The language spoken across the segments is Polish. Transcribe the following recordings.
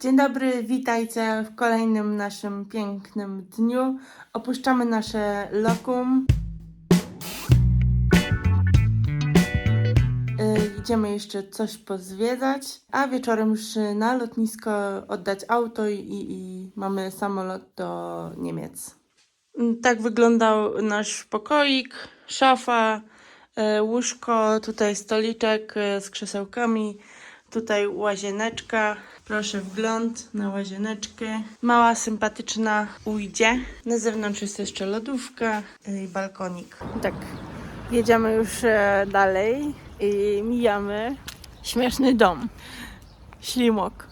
Dzień dobry, witajcie w kolejnym naszym pięknym dniu. Opuszczamy nasze lokum. Y, Idziemy jeszcze coś pozwiedzać, a wieczorem już na lotnisko oddać auto i, i mamy samolot do Niemiec. Mm, Tak wyglądał nasz pokoik, szafa, y, łóżko, tutaj stoliczek y, z krzesełkami, tutaj łazieneczka. Proszę wgląd na łazieneczkę. Mała, sympatyczna ujdzie. Na zewnątrz jest jeszcze lodówka i balkonik. Tak, jedziemy już e, dalej i mijamy śmieszny dom. Ślimok.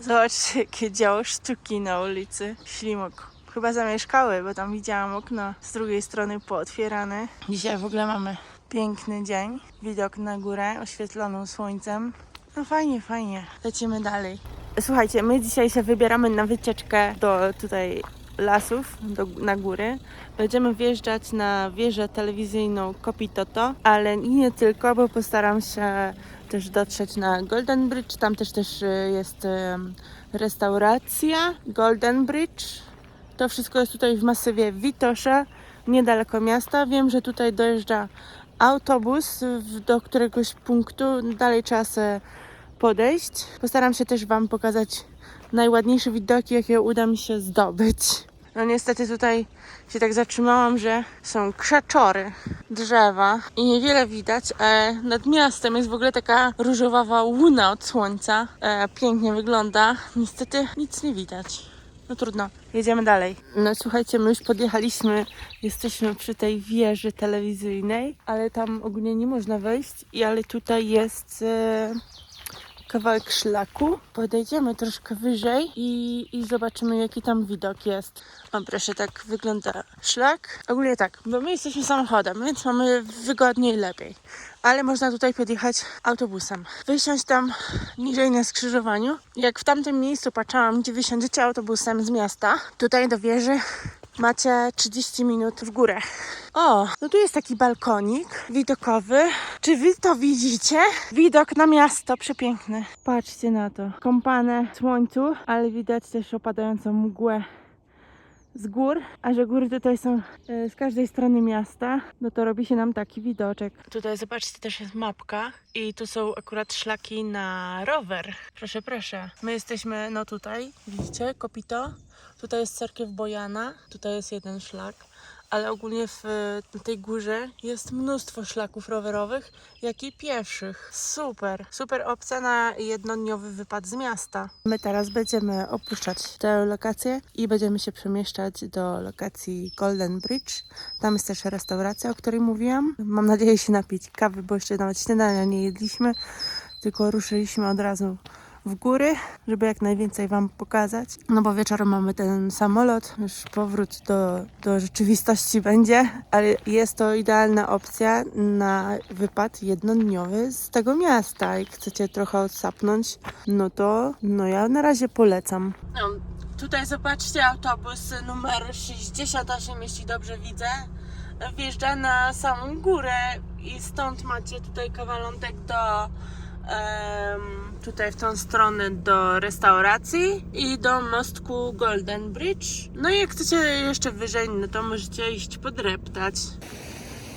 Zobaczcie, jakie działo sztuki na ulicy. Ślimok. Chyba zamieszkały, bo tam widziałam okno z drugiej strony pootwierane. Dzisiaj w ogóle mamy piękny dzień. Widok na górę oświetloną słońcem. No fajnie, fajnie. Lecimy dalej. Słuchajcie, my dzisiaj się wybieramy na wycieczkę do tutaj lasów, do, na góry. Będziemy wjeżdżać na wieżę telewizyjną Kopitoto, ale nie tylko, bo postaram się też dotrzeć na Golden Bridge. Tam też też y, jest restauracja Golden Bridge. To wszystko jest tutaj w masywie Witosza, niedaleko miasta. Wiem, że tutaj dojeżdża autobus do któregoś punktu. Dalej trzeba sobie podejść. Postaram się też Wam pokazać najładniejsze widoki, jakie uda mi się zdobyć. No niestety tutaj się tak zatrzymałam, że są krzaczory, drzewa i niewiele widać. E, nad miastem jest w ogóle taka różowa łuna od słońca. E, pięknie wygląda. Niestety nic nie widać. No trudno, jedziemy dalej. No słuchajcie, my już podjechaliśmy, jesteśmy przy tej wieży telewizyjnej, ale tam ogólnie nie można wejść, i ale tutaj jest e, kawałek szlaku. Podejdziemy troszkę wyżej i, i zobaczymy, jaki tam widok jest. O, proszę, tak wygląda szlak. Ogólnie tak, bo my jesteśmy samochodem, więc mamy wygodniej lepiej. Ale można tutaj podjechać autobusem. Wysiąść tam niżej na skrzyżowaniu. Jak w tamtym miejscu patrzyłam, gdzie wysiądziecie autobusem z miasta, tutaj do wieży macie 30 minut w górę. O, no tu jest taki balkonik widokowy. Czy wy to widzicie? Widok na miasto przepiękny. Patrzcie na to. Kąpane słońcu, ale widać też opadającą mgłę z gór, a że góry tutaj są e, z każdej strony miasta, no to robi się nam taki widoczek. Tutaj zobaczcie, też jest mapka i tu są akurat szlaki na rower. Proszę, proszę. My jesteśmy, no tutaj, widzicie, Kopito. Tutaj jest cerkiew Bojana, tutaj jest jeden szlak, ale ogólnie w tej górze jest mnóstwo szlaków rowerowych, jak i pieszych. Super, super opcja na jednodniowy wypad z miasta. My teraz będziemy opuszczać tę lokację i będziemy się przemieszczać do lokacji Golden Bridge. Tam jest też restauracja, o której mówiłam. Mam nadzieję się napić kawy, bo jeszcze nawet śniadania nie jedliśmy, tylko ruszyliśmy od razu w góry, żeby jak najwięcej Wam pokazać. No bo wieczorem mamy ten samolot, już powrót do, do rzeczywistości będzie, ale jest to idealna opcja na wypad jednodniowy z tego miasta. Jak chcecie trochę odsapnąć, no to no ja na razie polecam. No, tutaj zobaczcie autobus numer 68, jeśli dobrze widzę. Wjeżdża na samą górę i stąd macie tutaj kawalątek do em, tutaj w tą stronę do restauracji i do mostku Golden Bridge. No i jak chcecie jeszcze wyżej, no to możecie iść podreptać.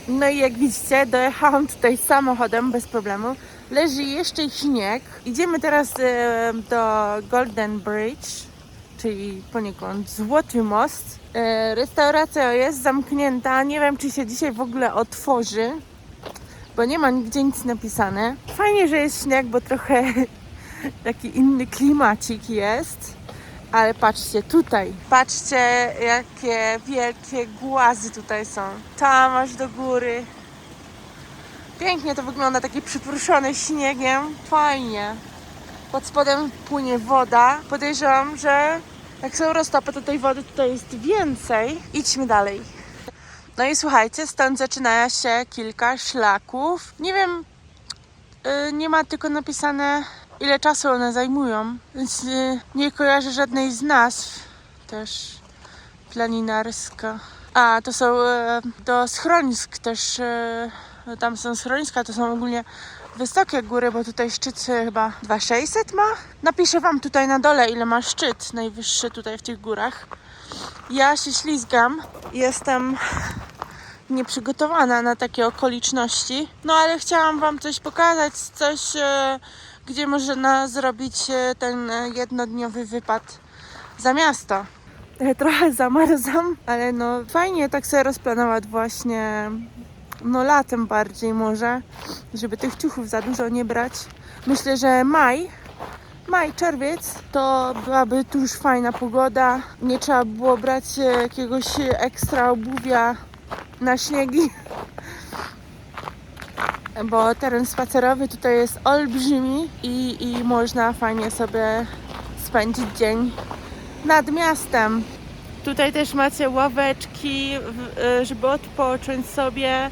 No i jak widzicie, dojechałam tutaj samochodem bez problemu. Leży jeszcze śnieg. Idziemy teraz e, do Golden Bridge, czyli poniekąd Złoty Most. E, restauracja jest zamknięta. Nie wiem, czy się dzisiaj w ogóle otworzy bo nie ma nigdzie nic napisane. Fajnie, że jest śnieg, bo trochę taki inny klimacik jest. Ale patrzcie tutaj, patrzcie jakie wielkie głazy tutaj są. Tam aż do góry. Pięknie to wygląda, takie przypruszone śniegiem. Fajnie. Pod spodem płynie woda. Podejrzewam, że jak są roztopy, to tej wody tutaj jest więcej. Idźmy dalej. No i słuchajcie, stąd zaczyna się kilka szlaków. Nie wiem, y, nie ma tylko napisane ile czasu one zajmują, więc y, nie kojarzę żadnej z nazw. Też planinarska. A, to są y, do schronisk też, y, tam są schroniska, to są ogólnie wysokie góry, bo tutaj szczyt chyba 2600 ma. Napiszę wam tutaj na dole, ile ma szczyt najwyższy tutaj w tych górach. Ja się ślizgam. Jestem nieprzygotowana na takie okoliczności. No ale chciałam Wam coś pokazać, coś, e, gdzie można zrobić e, ten e, jednodniowy wypad za miasto. Trochę zamarzam, ale no fajnie tak sobie rozplanować właśnie no latem bardziej może, żeby tych ciuchów za dużo nie brać. Myślę, że maj maj, czerwiec to byłaby tu już fajna pogoda. Nie trzeba było brać e, jakiegoś ekstra obuwia na śniegi. Bo teren spacerowy tutaj jest olbrzymi i, i można fajnie sobie spędzić dzień nad miastem. Tutaj też macie ławeczki, e, żeby odpocząć sobie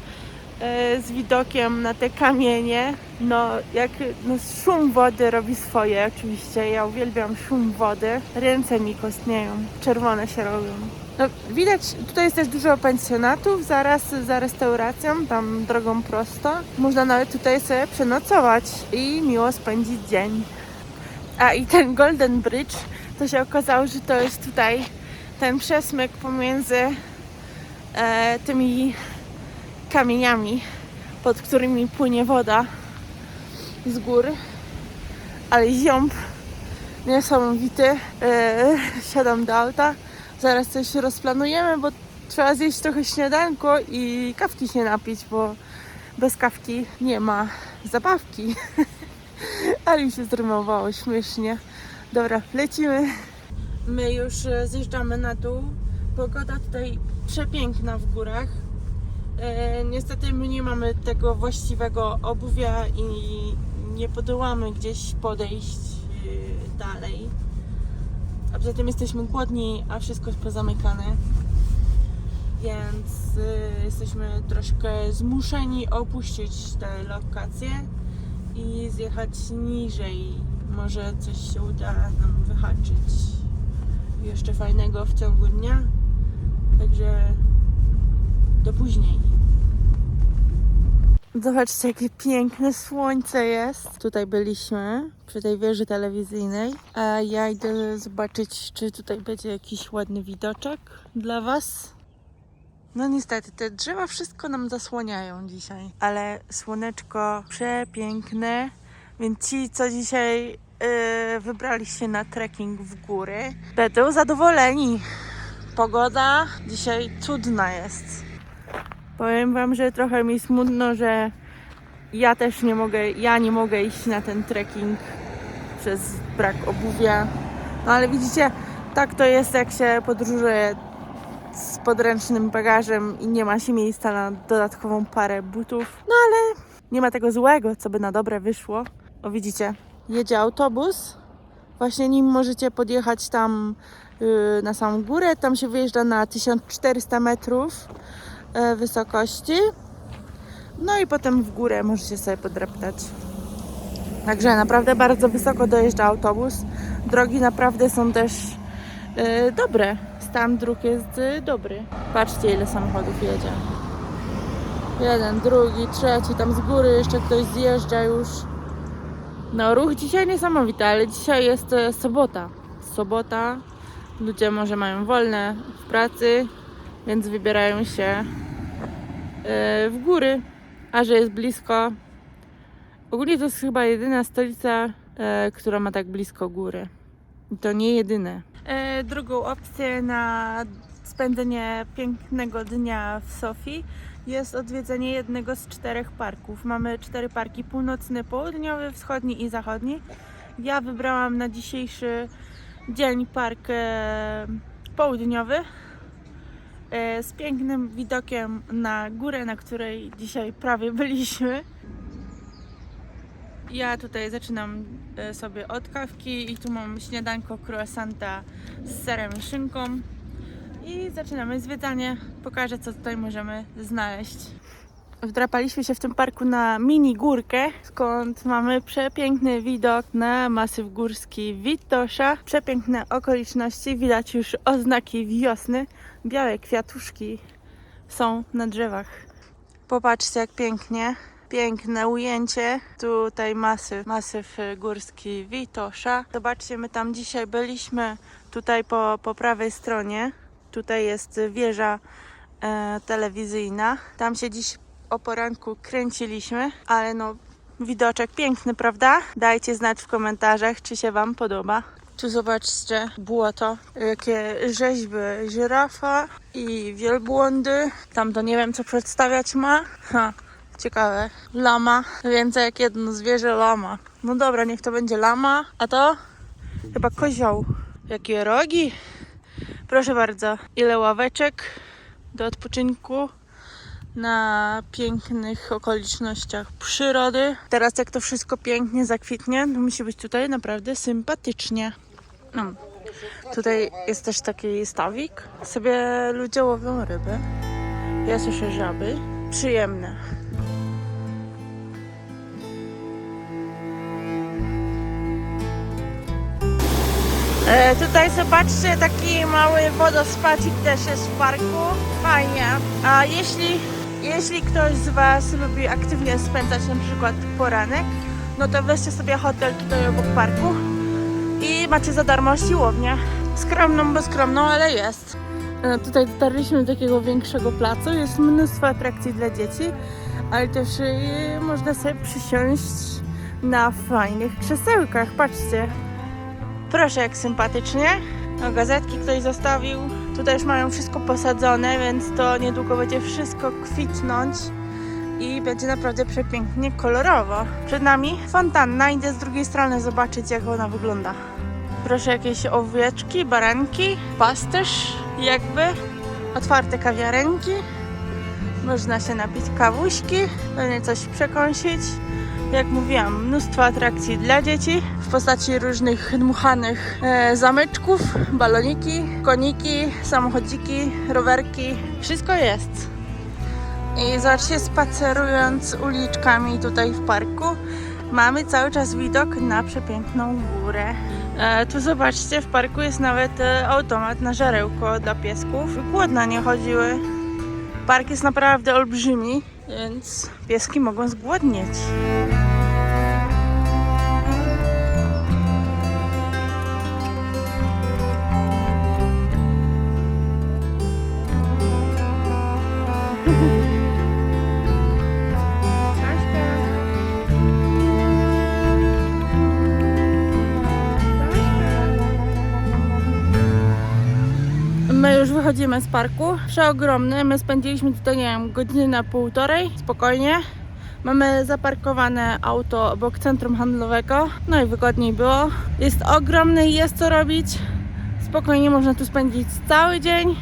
z widokiem na te kamienie. No, jak no, szum wody robi swoje, oczywiście. Ja uwielbiam szum wody. Ręce mi kostnieją, czerwone się robią. No, widać, tutaj jest też dużo pensjonatów zaraz za restauracją, tam drogą prosto. Można nawet tutaj sobie przenocować i miło spędzić dzień. A i ten Golden Bridge, to się okazało, że to jest tutaj ten przesmyk pomiędzy e, tymi kamieniami, pod którymi płynie woda z gór. Ale ziąb niesamowity. E, siadam do auta. Zaraz coś rozplanujemy, bo trzeba zjeść trochę śniadanko i kawki się napić, bo bez kawki nie ma zabawki. Ale mi się zrymowało śmiesznie. Dobra, lecimy. My już e, zjeżdżamy na dół. Pogoda tutaj przepiękna w górach. E, niestety my nie mamy tego właściwego obuwia i nie podołamy gdzieś podejść e, dalej. A poza tym jesteśmy głodni, a wszystko jest pozamykane. Więc e, jesteśmy troszkę zmuszeni opuścić tę lokację i zjechać niżej. Może coś się uda nam wyhaczyć jeszcze fajnego w ciągu dnia. Także do później. Zobaczcie, jakie piękne słońce jest. Tutaj byliśmy, przy tej wieży telewizyjnej. A ja idę zobaczyć, czy tutaj będzie jakiś ładny widoczek dla Was. No niestety, te drzewa wszystko nam zasłaniają dzisiaj. Ale słoneczko przepiękne. Więc ci, co dzisiaj yy, wybrali się na trekking w góry, będą zadowoleni. Pogoda dzisiaj cudna jest. Powiem wam, że trochę mi smutno, że ja też nie mogę, ja nie mogę iść na ten trekking przez brak obuwia. No ale widzicie, tak to jest, jak się podróżuje z podręcznym bagażem i nie ma się miejsca na dodatkową parę butów. No ale nie ma tego złego, co by na dobre wyszło. O widzicie, jedzie autobus. Właśnie nim możecie podjechać tam yy, na samą górę. Tam się wyjeżdża na 1400 metrów wysokości. No i potem w górę możecie sobie podraptać. Także naprawdę bardzo wysoko dojeżdża autobus. Drogi naprawdę są też e, dobre. Stan dróg jest e, dobry. Patrzcie ile samochodów jedzie. Jeden, drugi, trzeci, tam z góry jeszcze ktoś zjeżdża już. No ruch dzisiaj niesamowity, ale dzisiaj jest e, sobota. Sobota. Ludzie może mają wolne w pracy, więc wybierają się e, w góry, a że jest blisko. Ogólnie to jest chyba jedyna stolica, e, która ma tak blisko góry. I to nie jedyne. E, drugą opcję na spędzenie pięknego dnia w Sofii jest odwiedzenie jednego z czterech parków. Mamy cztery parki: północny, południowy, wschodni i zachodni. Ja wybrałam na dzisiejszy dzień park e, południowy e, z pięknym widokiem na górę, na której dzisiaj prawie byliśmy. Ja tutaj zaczynam e, sobie od kawki i tu mam śniadanko croissanta z serem i szynką. I zaczynamy zwiedzanie. Pokażę, co tutaj możemy znaleźć. Wdrapaliśmy się w tym parku na mini górkę, skąd mamy przepiękny widok na masyw górski Witosza. Przepiękne okoliczności, widać już oznaki wiosny. Białe kwiatuszki są na drzewach. Popatrzcie, jak pięknie. Piękne ujęcie. Tutaj masyw, masyw górski Witosza. Zobaczcie, my tam dzisiaj byliśmy tutaj po, po prawej stronie. Tutaj jest wieża e, telewizyjna. Tam się dziś o poranku kręciliśmy, ale no widoczek piękny, prawda? Dajcie znać w komentarzach, czy się Wam podoba. Tu zobaczcie błoto, jakie rzeźby żyrafa i wielbłądy. Tam to nie wiem co przedstawiać ma. Ha, ciekawe. Lama, więcej jak jedno zwierzę lama. No dobra, niech to będzie lama, a to chyba kozioł. Jakie rogi. Proszę bardzo, ile ławeczek do odpoczynku na pięknych okolicznościach przyrody. Teraz jak to wszystko pięknie zakwitnie, to musi być tutaj naprawdę sympatycznie. No. Tutaj jest też taki stawik. Sobie ludzie łowią ryby. Ja słyszę żaby. Przyjemne. E, tutaj zobaczcie, taki mały wodospadzik też jest w parku. Fajnie. A jeśli, jeśli ktoś z Was lubi aktywnie spędzać na przykład poranek, no to weźcie sobie hotel tutaj obok parku i macie za darmo siłownię. Skromną, bo skromną, ale jest. E, Tutaj dotarliśmy do takiego większego placu. Jest mnóstwo atrakcji dla dzieci, ale też e, można sobie przysiąść na fajnych krzesełkach. Patrzcie. Proszę, jak sympatycznie. Gazetki ktoś zostawił. Tutaj już mają wszystko posadzone, więc to niedługo będzie wszystko kwitnąć i będzie naprawdę przepięknie kolorowo. Przed nami fontanna, idę z drugiej strony zobaczyć, jak ona wygląda. Proszę, jakieś owieczki, baranki, pasterz, jakby, otwarte kawiarenki. Można się napić kawuśki, pewnie coś przekąsić. Jak mówiłam, mnóstwo atrakcji dla dzieci w postaci różnych dmuchanych e, zamyczków, baloniki, koniki, samochodziki, rowerki. Wszystko jest. I zobaczcie, spacerując uliczkami tutaj w parku, mamy cały czas widok na przepiękną górę. E, tu zobaczcie, w parku jest nawet e, automat na żarełko dla piesków. Głodna nie chodziły. Park jest naprawdę olbrzymi, więc pieski mogą zgłodnieć. Wychodzimy z parku. Przeogromny. My spędziliśmy tutaj, nie wiem, godzinę, półtorej. Spokojnie. Mamy zaparkowane auto obok centrum handlowego. No i wygodniej było. Jest ogromny jest co robić. Spokojnie można tu spędzić cały dzień.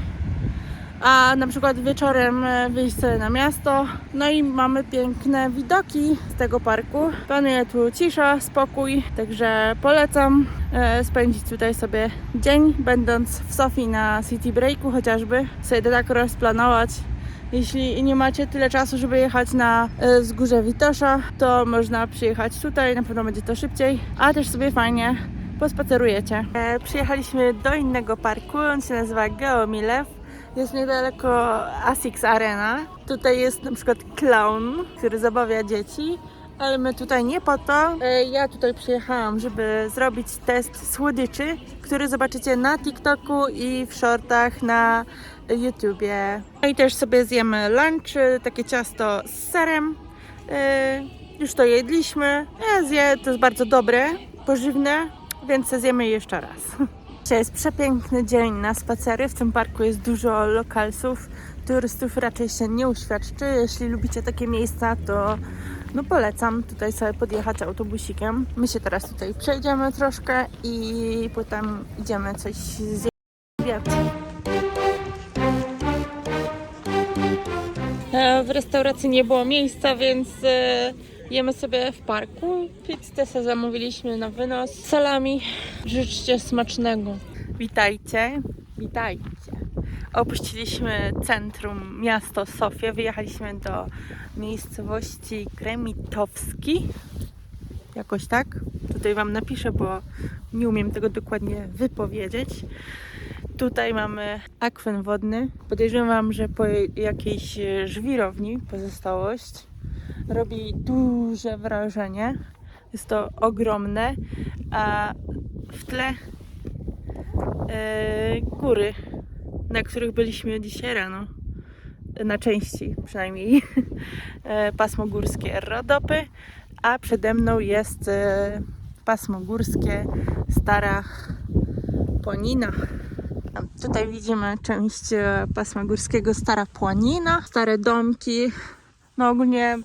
A na przykład wieczorem e, wyjść sobie na miasto. No i mamy piękne widoki z tego parku. Panuje tu cisza, spokój, także polecam e, spędzić tutaj sobie dzień, będąc w Sofii na City Breaku chociażby. Sobie to tak rozplanować. Jeśli nie macie tyle czasu, żeby jechać na e, wzgórze Witosza, to można przyjechać tutaj, na pewno będzie to szybciej, a też sobie fajnie pospacerujecie. Przyjechaliśmy do innego parku, on się nazywa Geomilew. Jest niedaleko Asics Arena. Tutaj jest na przykład clown, który zabawia dzieci, ale my tutaj nie po to. E, Ja tutaj przyjechałam, żeby zrobić test słodyczy, który zobaczycie na TikToku i w shortach na YouTubie. No i też sobie zjemy lunch, takie ciasto z serem. E, Już to jedliśmy. Ja zje, to jest bardzo dobre, pożywne, więc zjemy jeszcze raz. Dzisiaj jest przepiękny dzień na spacery. W tym parku jest dużo lokalsów. Turystów raczej się nie uświadczy. Jeśli lubicie takie miejsca, to no polecam tutaj sobie podjechać autobusikiem. My się teraz tutaj przejdziemy troszkę i potem idziemy coś zjeść. W restauracji nie było miejsca, więc e, jemy sobie w parku. Pizzę zamówiliśmy na wynos. Salami. Życzcie smacznego. Witajcie. Witajcie. Opuściliśmy centrum, miasto Sofię. Wyjechaliśmy do miejscowości Kremitowski. Jakoś tak. Tutaj Wam napiszę, bo nie umiem tego dokładnie wypowiedzieć. Tutaj mamy akwen wodny. Podejrzewam, że po jakiejś żwirowni pozostałość. Robi duże wrażenie. Jest to ogromne, a w tle e, góry, na których byliśmy dzisiaj rano. Na części przynajmniej. E, pasmo górskie Rodopy, a przede mną jest e, pasmo górskie Stara Płanina. A Tutaj widzimy część pasma górskiego Stara Płanina, stare domki. No ogólnie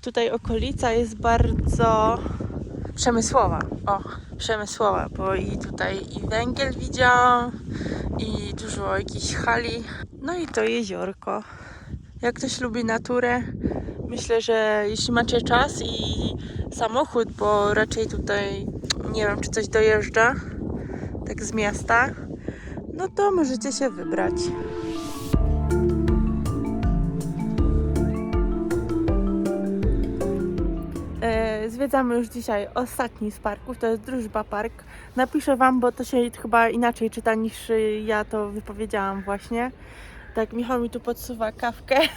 tutaj okolica jest bardzo przemysłowa. O, przemysłowa, bo i tutaj i węgiel widziałam, i dużo jakichś hali. No i to jeziorko. Jak ktoś lubi naturę, myślę, że jeśli macie czas i samochód, bo raczej tutaj nie wiem, czy coś dojeżdża, tak z miasta, no to możecie się wybrać. Zwiedzamy już dzisiaj ostatni z parków, to jest Drużba Park. Napiszę Wam, bo to się chyba inaczej czyta niż ja to wypowiedziałam właśnie. Tak, Michał mi tu podsuwa kawkę.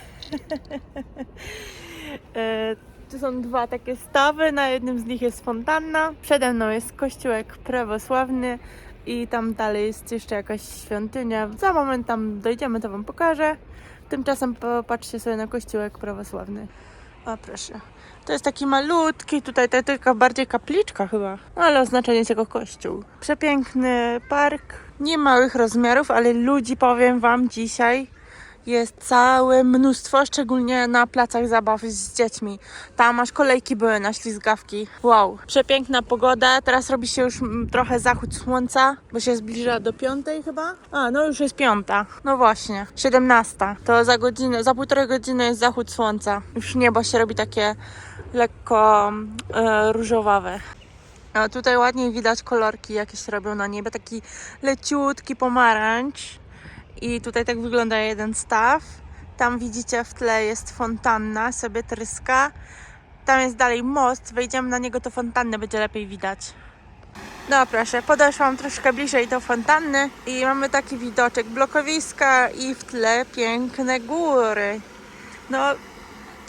E, Tu są dwa takie stawy, na jednym z nich jest fontanna. Przede mną jest kościółek prawosławny i tam dalej jest jeszcze jakaś świątynia. Za moment tam dojdziemy, to Wam pokażę. Tymczasem popatrzcie sobie na kościółek prawosławny. O proszę. To jest taki malutki, tutaj to tylko bardziej kapliczka chyba, no, ale oznaczenie tego kościół. Przepiękny park, nie małych rozmiarów, ale ludzi powiem Wam dzisiaj jest całe mnóstwo, szczególnie na placach zabaw z dziećmi. Tam aż kolejki były na ślizgawki. Wow, przepiękna pogoda. Teraz robi się już trochę zachód słońca, bo się zbliża do piątej chyba. A, no już jest piąta. No właśnie, 17. To za godzinę, za półtorej godziny jest zachód słońca. Już niebo się robi takie lekko e, różowawe. A tutaj ładniej widać kolorki, jakie się robią na niebie. Taki leciutki pomarańcz. I tutaj tak wygląda jeden staw. Tam widzicie w tle jest fontanna, sobie tryska. Tam jest dalej most, wejdziemy na niego, to fontannę będzie lepiej widać. No proszę, podeszłam troszkę bliżej do fontanny i mamy taki widoczek blokowiska i w tle piękne góry. No,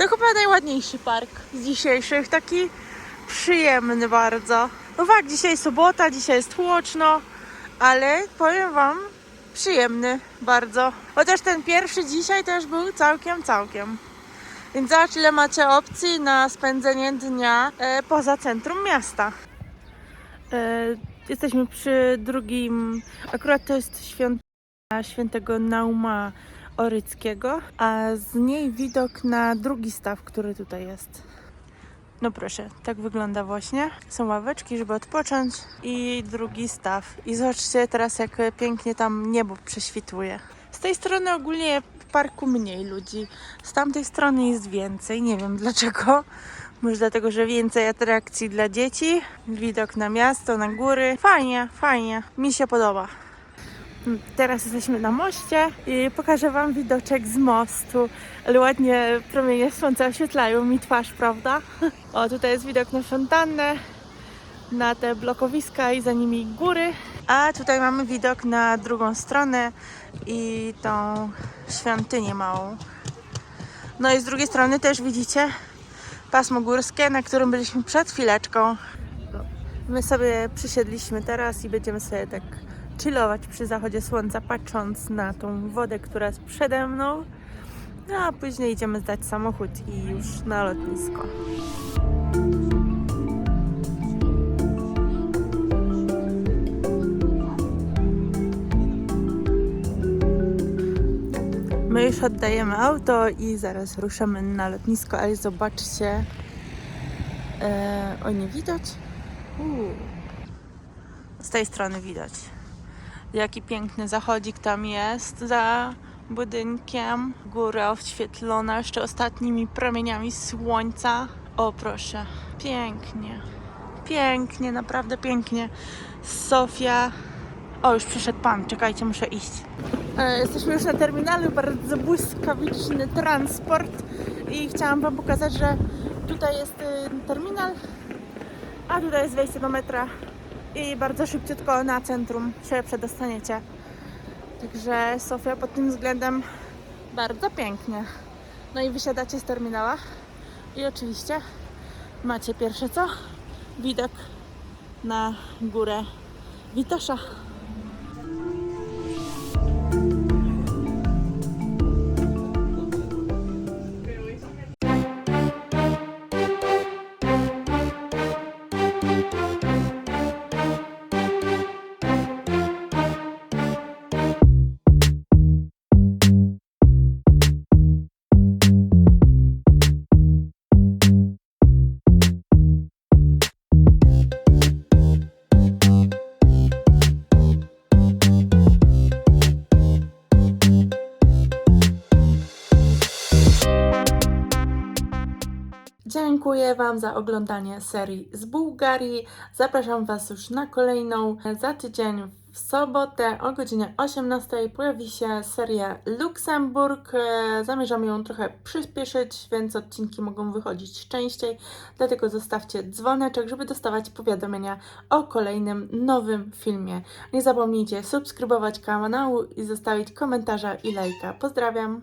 to chyba najładniejszy park z dzisiejszych, taki przyjemny bardzo. No fakt, dzisiaj sobota, dzisiaj jest tłoczno, ale powiem Wam, przyjemny bardzo. Chociaż ten pierwszy dzisiaj też był całkiem, całkiem. Więc zobacz ile macie opcji na spędzenie dnia e, poza centrum miasta. E, jesteśmy przy drugim, akurat to jest świątynia świętego Nauma Oryckiego, a z niej widok na drugi staw, który tutaj jest. No proszę, tak wygląda właśnie. Są ławeczki, żeby odpocząć i drugi staw. I zobaczcie teraz, jak pięknie tam niebo prześwituje. Z tej strony ogólnie w parku mniej ludzi. Z tamtej strony jest więcej. Nie wiem dlaczego. Może dlatego, że więcej atrakcji dla dzieci. Widok na miasto, na góry. Fajnie, fajnie. Mi się podoba. Teraz jesteśmy na moście i pokażę Wam widoczek z mostu. Ale ładnie promienie słońca oświetlają mi twarz, prawda? O, tutaj jest widok na fontannę, na te blokowiska i za nimi góry. A tutaj mamy widok na drugą stronę i tą świątynię małą. No i z drugiej strony też widzicie pasmo górskie, na którym byliśmy przed chwileczką. My sobie przysiedliśmy teraz i będziemy sobie tak chillować przy zachodzie słońca, patrząc na tą wodę, która jest przede mną. No a później idziemy zdać samochód i już na lotnisko. My już oddajemy auto i zaraz ruszamy na lotnisko, ale zobaczcie. E, o, nie widać? Uuu. Z tej strony widać. Jaki piękny zachodzik tam jest za budynkiem. Góra oświetlona jeszcze ostatnimi promieniami słońca. O proszę, pięknie. Pięknie, naprawdę pięknie. Sofia. O, już przyszedł pan, czekajcie, muszę iść. E, Jesteśmy już na terminalu, bardzo błyskawiczny transport i chciałam Wam pokazać, że tutaj jest y, terminal, a tutaj jest wejście do metra i bardzo szybciutko na centrum się przedostaniecie. Także Sofia pod tym względem bardzo pięknie. No i wysiadacie z terminala, I oczywiście macie pierwsze co? Widok na górę Witosza. Dziękuję Wam za oglądanie serii z Bułgarii. Zapraszam Was już na kolejną. Za tydzień w sobotę o godzinie 18 pojawi się seria Luksemburg. Zamierzam ją trochę przyspieszyć, więc odcinki mogą wychodzić częściej. Dlatego zostawcie dzwoneczek, żeby dostawać powiadomienia o kolejnym nowym filmie. Nie zapomnijcie subskrybować kanału i zostawić komentarza i lajka. Pozdrawiam!